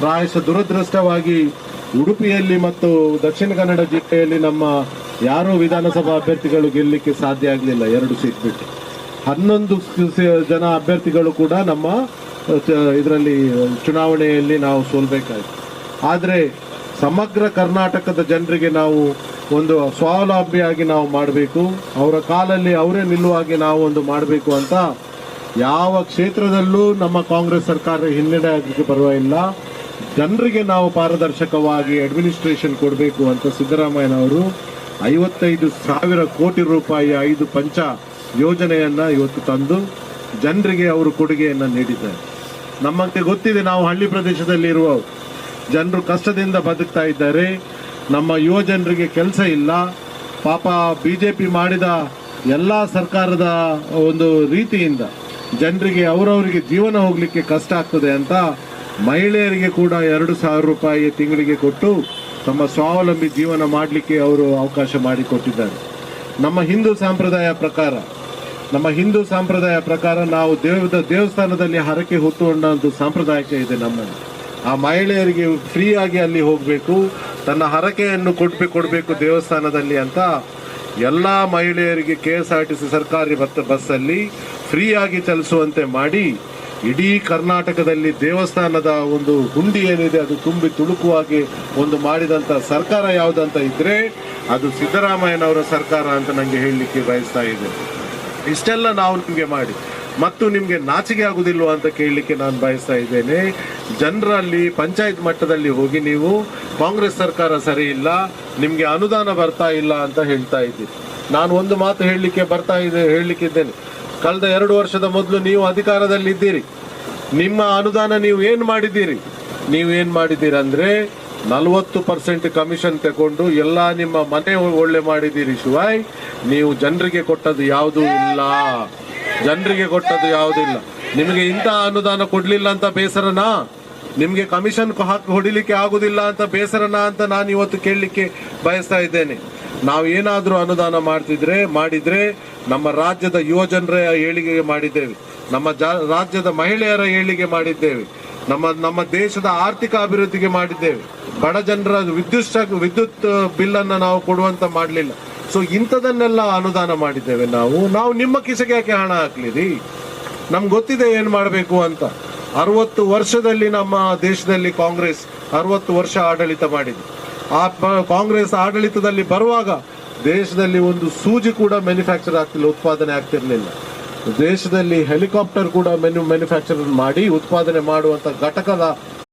ಪ್ರಾಯಶಃ ದುರದೃಷ್ಟವಾಗಿ ಉಡುಪಿಯಲ್ಲಿ ಮತ್ತು ದಕ್ಷಿಣ ಕನ್ನಡ ಜಿಲ್ಲೆಯಲ್ಲಿ ನಮ್ಮ ಯಾರೂ ವಿಧಾನಸಭಾ ಅಭ್ಯರ್ಥಿಗಳು ಗೆಲ್ಲಲಿಕ್ಕೆ ಸಾಧ್ಯ ಆಗಲಿಲ್ಲ, ಎರಡು ಸೀಟ್ ಬಿಟ್ಟು. ಹನ್ನೊಂದು ಜನ ಅಭ್ಯರ್ಥಿಗಳು ಕೂಡ ನಮ್ಮ ಇದರಲ್ಲಿ ಚುನಾವಣೆಯಲ್ಲಿ ನಾವು ಸೋಲ್ಬೇಕಾಯಿತು. ಆದರೆ ಸಮಗ್ರ ಕರ್ನಾಟಕದ ಜನರಿಗೆ ನಾವು ಒಂದು ಸ್ವಾವಲಂಬಿಯಾಗಿ ನಾವು ಮಾಡಬೇಕು, ಅವರ ಕಾಲಲ್ಲಿ ಅವರೇ ನಿಲ್ಲುವಾಗೆ ನಾವು ಒಂದು ಮಾಡಬೇಕು ಅಂತ ಯಾವ ಕ್ಷೇತ್ರದಲ್ಲೂ ನಮ್ಮ ಕಾಂಗ್ರೆಸ್ ಸರ್ಕಾರ ಹಿನ್ನಡೆ ಆಗಲಿಕ್ಕೆ ಪರವಾಗಿಲ್ಲ. ಜನರಿಗೆ ನಾವು ಪಾರದರ್ಶಕವಾಗಿ ಅಡ್ಮಿನಿಸ್ಟ್ರೇಷನ್ ಕೊಡಬೇಕು ಅಂತ ಸಿದ್ದರಾಮಯ್ಯನವರು ಐವತ್ತೈದು ಸಾವಿರ ಕೋಟಿ ರೂಪಾಯಿ ಐದು ಪಂಚ ಯೋಜನೆಯನ್ನು ಇವತ್ತು ತಂದು ಜನರಿಗೆ ಅವರು ಕೊಡುಗೆಯನ್ನು ನೀಡಿದ್ದಾರೆ. ನಮ್ಮಂತೆ ಗೊತ್ತಿದೆ ನಾವು ಹಳ್ಳಿ ಪ್ರದೇಶದಲ್ಲಿ ಇರುವವರು ಜನರು ಕಷ್ಟದಿಂದ ಬದುಕ್ತಾ ಇದ್ದಾರೆ. ನಮ್ಮ ಯುವ ಜನರಿಗೆ ಕೆಲಸ ಇಲ್ಲ. ಪಾಪ ಬಿ ಜೆ ಪಿ ಮಾಡಿದ ಎಲ್ಲ ಸರ್ಕಾರದ ಒಂದು ರೀತಿಯಿಂದ ಜನರಿಗೆ ಅವರವರಿಗೆ ಜೀವನ ಹೋಗಲಿಕ್ಕೆ ಕಷ್ಟ ಆಗ್ತದೆ ಅಂತ ಮಹಿಳೆಯರಿಗೆ ಕೂಡ ಎರಡು ಸಾವಿರ ರೂಪಾಯಿ ತಿಂಗಳಿಗೆ ಕೊಟ್ಟು ತಮ್ಮ ಸ್ವಾವಲಂಬಿ ಜೀವನ ಮಾಡಲಿಕ್ಕೆ ಅವರು ಅವಕಾಶ ಮಾಡಿಕೊಟ್ಟಿದ್ದಾರೆ. ನಮ್ಮ ಹಿಂದೂ ಸಂಪ್ರದಾಯ ಪ್ರಕಾರ, ನಮ್ಮ ಹಿಂದೂ ಸಂಪ್ರದಾಯ ಪ್ರಕಾರ ನಾವು ದೇವದ ದೇವಸ್ಥಾನದಲ್ಲಿ ಹರಕೆ ಹೊತ್ತುಕೊಂಡಂಥ ಸಾಂಪ್ರದಾಯಿಕ ಇದೆ ನಮ್ಮಲ್ಲಿ. ಆ ಮಹಿಳೆಯರಿಗೆ ಫ್ರೀಯಾಗಿ ಅಲ್ಲಿ ಹೋಗಬೇಕು, ತನ್ನ ಹರಕೆಯನ್ನು ಕೊಡ್ಬೇಕು ಕೊಡಬೇಕು ದೇವಸ್ಥಾನದಲ್ಲಿ ಅಂತ ಎಲ್ಲ ಮಹಿಳೆಯರಿಗೆ K S R T C ಸರ್ಕಾರಿ ಬಸ್ ಬಸ್ಸಲ್ಲಿ ಫ್ರೀಯಾಗಿ ಚಲಿಸುವಂತೆ ಮಾಡಿ ಇಡೀ ಕರ್ನಾಟಕದಲ್ಲಿ ದೇವಸ್ಥಾನದ ಒಂದು ಹುಂಡಿ ಏನಿದೆ, ಅದು ತುಂಬಿ ತುಳುಕುವಾಗಿ ಒಂದು ಮಾಡಿದಂತ ಸರ್ಕಾರ ಯಾವುದಂತ ಇದ್ರೆ ಅದು ಸಿದ್ದರಾಮಯ್ಯನವರ ಸರ್ಕಾರ ಅಂತ ನನಗೆ ಹೇಳಲಿಕ್ಕೆ ಬಯಸ್ತಾ ಇದೆ ಇಷ್ಟೆಲ್ಲ ನಾವು ನಿಮಗೆ ಮಾಡಿ. ಮತ್ತು ನಿಮಗೆ ನಾಚಿಕೆ ಆಗುದಿಲ್ವಾ ಅಂತ ಕೇಳಲಿಕ್ಕೆ ನಾನು ಬಯಸ್ತಾ ಇದ್ದೇನೆ. ಜನರಲ್ಲಿ, ಪಂಚಾಯತ್ ಮಟ್ಟದಲ್ಲಿ ಹೋಗಿ ನೀವು, ಕಾಂಗ್ರೆಸ್ ಸರ್ಕಾರ ಸರಿ ಇಲ್ಲ, ನಿಮಗೆ ಅನುದಾನ ಬರ್ತಾ ಇಲ್ಲ ಅಂತ ಹೇಳ್ತಾ ಇದ್ದೀರಿ. ನಾನು ಒಂದು ಮಾತು ಹೇಳಲಿಕ್ಕೆ ಬರ್ತಾ ಇದೆ, ಹೇಳಲಿಕ್ಕಿದ್ದೇನೆ. ಕಳೆದ ಎರಡು ವರ್ಷದ ಮೊದಲು ನೀವು ಅಧಿಕಾರದಲ್ಲಿ ಇದ್ದೀರಿ ನಿಮ್ಮ ಅನುದಾನ ನೀವು ಏನು ಮಾಡಿದ್ದೀರಿ? ನೀವು ಏನು ಮಾಡಿದ್ದೀರಿ ಅಂದ್ರೆ ನಲವತ್ತು ಪರ್ಸೆಂಟ್ ಕಮಿಷನ್ ತಗೊಂಡು ಎಲ್ಲ ನಿಮ್ಮ ಮನೆ ಒಳ್ಳೆ ಮಾಡಿದ್ದೀರಿ ಶಿವಾಯ್ ನೀವು ಜನರಿಗೆ ಕೊಟ್ಟದ್ದು ಯಾವುದೂ ಇಲ್ಲ. ಜನರಿಗೆ ಕೊಟ್ಟದ್ದು ಯಾವುದೂ ಇಲ್ಲ. ನಿಮಗೆ ಇಂಥ ಅನುದಾನ ಕೊಡಲಿಲ್ಲ ಅಂತ ಬೇಸರನಾ? ನಿಮಗೆ ಕಮಿಷನ್ ಹಾಕಿ ಹೊಡಿಲಿಕ್ಕೆ ಆಗುದಿಲ್ಲ ಅಂತ ಬೇಸರನ ಅಂತ ನಾನು ಇವತ್ತು ಕೇಳಲಿಕ್ಕೆ ಬಯಸ್ತಾ ಇದ್ದೇನೆ. ನಾವು ಏನಾದರೂ ಅನುದಾನ ಮಾಡ್ತಿದ್ರೆ, ಮಾಡಿದ್ರೆ ನಮ್ಮ ರಾಜ್ಯದ ಯುವ ಜನರ ಏಳಿಗೆಗೆ ಮಾಡಿದ್ದೇವೆ. ನಮ್ಮ ರಾಜ್ಯದ ಮಹಿಳೆಯರ ಏಳಿಗೆ ಮಾಡಿದ್ದೇವೆ. ನಮ್ಮ ನಮ್ಮ ದೇಶದ ಆರ್ಥಿಕ ಅಭಿವೃದ್ಧಿಗೆ ಮಾಡಿದ್ದೇವೆ. ಬಡ ಜನರ ವಿದ್ಯುತ್ ವಿದ್ಯುತ್ ಬಿಲ್ ಅನ್ನ ನಾವು ಕೊಡುವಂತ ಮಾಡಲಿಲ್ಲ. ಸೊ ಇಂಥದನ್ನೆಲ್ಲ ಅನುದಾನ ಮಾಡಿದ್ದೇವೆ ನಾವು. ನಾವು ನಿಮ್ಮ ಕಿಸೆಗೆ ಯಾಕೆ ಹಣ ಹಾಕ್ಲಿರಿ? ನಮ್ಗೆ ಗೊತ್ತಿದೆ ಏನು ಮಾಡಬೇಕು ಅಂತ. ಅರವತ್ತು ವರ್ಷದಲ್ಲಿ ನಮ್ಮ ದೇಶದಲ್ಲಿ ಕಾಂಗ್ರೆಸ್ ಅರವತ್ತು ವರ್ಷ ಆಡಳಿತ ಮಾಡಿದೆ. ಆ ಕಾಂಗ್ರೆಸ್ ಆಡಳಿತದಲ್ಲಿ ಬರುವಾಗ ದೇಶದಲ್ಲಿ ಒಂದು ಸೂಜಿ ಕೂಡ ಮ್ಯಾನುಫ್ಯಾಕ್ಚರ್ ಆಗ್ತಿಲ್ಲ, ಉತ್ಪಾದನೆ ಆಗ್ತಿರಲಿಲ್ಲ. ದೇಶದಲ್ಲಿ ಹೆಲಿಕಾಪ್ಟರ್ ಕೂಡ ಮೆನು ಮ್ಯಾನುಫ್ಯಾಕ್ಚರ್ ಮಾಡಿ ಉತ್ಪಾದನೆ ಮಾಡುವಂತ ಘಟಕದ